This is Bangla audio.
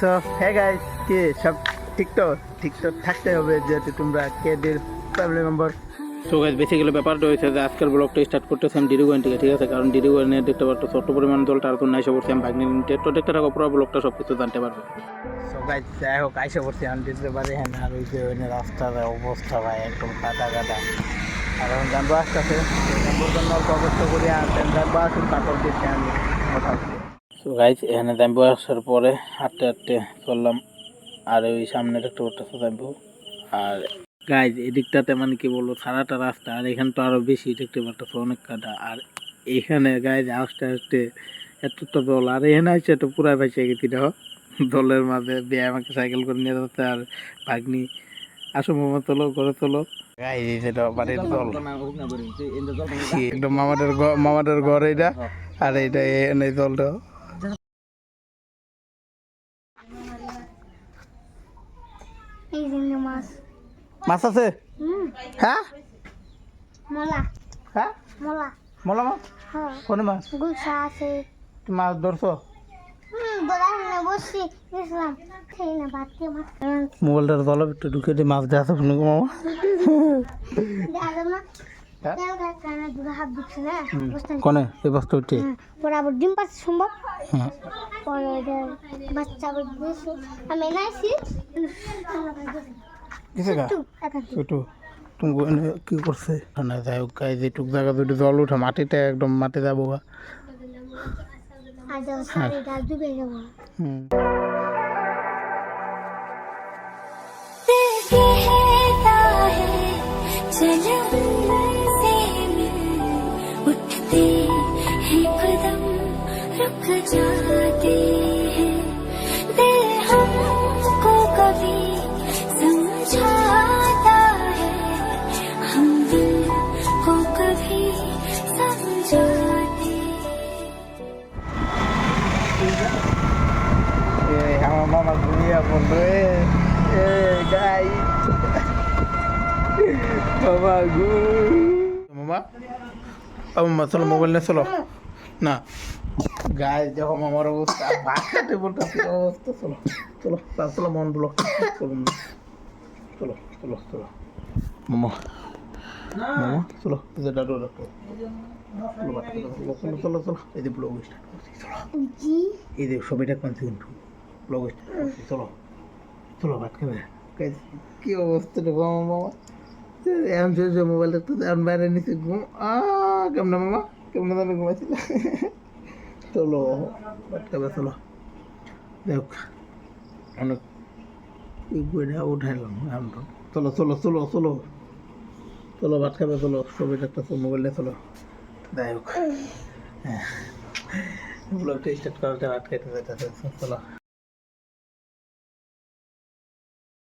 सो है गाइस सब ठीक तो ঠিকঠাক থাকতে হবে যেহেতু তোমরা কেদের ফ্যামিলি মেম্বার তো গাইজ বেসিক্যালি ব্যাপারটা হয়েছে যে আজকের ব্লগটা স্টার্ট করতেছি আমি ডিরিগোয়েন থেকে ঠিক আছে? কারণ ডিরিগোয়েনে দেখতে পারতো ছোট্ট পরিমাণ দলটা আর কোনো এসে পড়ছে আমি ভাগ্নি নিতে তো দেখতে থাকো পুরো ব্লগটা সব কিছু জানতে পারবে। সো গাইস যাই হোক আইসে পড়ছি দিতে পারে হ্যাঁ আর ওই যে ওই রাস্তার অবস্থা ভাই একদম কাদা কাদা আর এখন জানব আসতেছে জানবোর জন্য অল্প অবস্থা করি আর জানব আসুন তারপর দেখছি আমি। মোটামুটি তো গাইজ এখানে জাম্বু আসার পরে হাঁটতে হাঁটতে চললাম। আর ওই সামনে দেখতে পারতেছে জাম্বু আর গাইজ এদিকটাতে মানে কি বলব সারাটা রাস্তা আর এখানে তো আরও বেশি দেখতে পারতেছে অনেক কাদা। আর এখানে গাইজ আসতে আসতে আস্তে এতটা দল আর এখানে আছে তো পুরাই ভাইসে গেছি দেখো। দলের মাঝে বিয়ে আমাকে সাইকেল করে নিয়ে যাচ্ছে আর ভাগ্নি। আসো মামা তোলো ঘরে তোলো গাইস এই যেটা বাড়ির দল। একদম মামাদের ঘর- মামাদের ঘর এটা আর এইটা এই দলটা। এই জন্য মাছ। মাছ আছে? হ্যাঁ? মলা। হ্যাঁ? মলা। মলা মাছ? হ্যাঁ। কোন মাছ? গুছা আছে। মাছ ধরছো? মোবাইলটার তলে একটু ঢুকে দিয়ে মাছ দেওয়া আছে মামা। না হ্যাঁ? কানে? না এই বস্তু উঠে হুম। পরে আবার ডিম পাচ্ছে সম্ভব? হ্যাঁ। পরে বাচ্চা আবার দিয়েছে। আমি এনাইছি কিসে গা? তুমি কি করছে? না যাই হোক গাই যেটুক জায়গা দুটো জল উঠে মাটিতে একদম মাটি যাব গা। হুম। थक जाते हैं दिल हमको कभी समझाता है हम दिल को कभी समझाते ये हम मामा दुनिया बोल रहे ये गाय मामा गु मामा अब मसल मोबाइल ने चलो ना না গাই দেখো মামার অবস্থা বাচ্চাতে বলতেছে অবস্থা চলো চলো চলো মন ব্লক চলো চলো চলো চলো। মামা মামা চলো ডাক্তার চলো চলো চলো এই যে ব্লগ স্টার্ট করছি চলো। জি। এই যে ছবিটা কোন কিন্তু ব্লগ স্টার্ট করছি চলো চলো ভাত খাবে। কি অবস্থা রে মামা মামা। এখন যে যে মোবাইল দেখতে এখন বাইরে নিচে ঘুম আ কেমনে মামা? কেমন জানি ঘুমাইছিল? চলো ভাত খাবে চলো দেখ অনেক উঠাইলাম তো। চলো চলো চলো চলো। চলো ভাত খাবে চলো ছবি একটা মোবাইল নিয়ে চলো। যাই হোক। ব্লগটা স্টার্ট করাটা ভাত খাইতে চলো।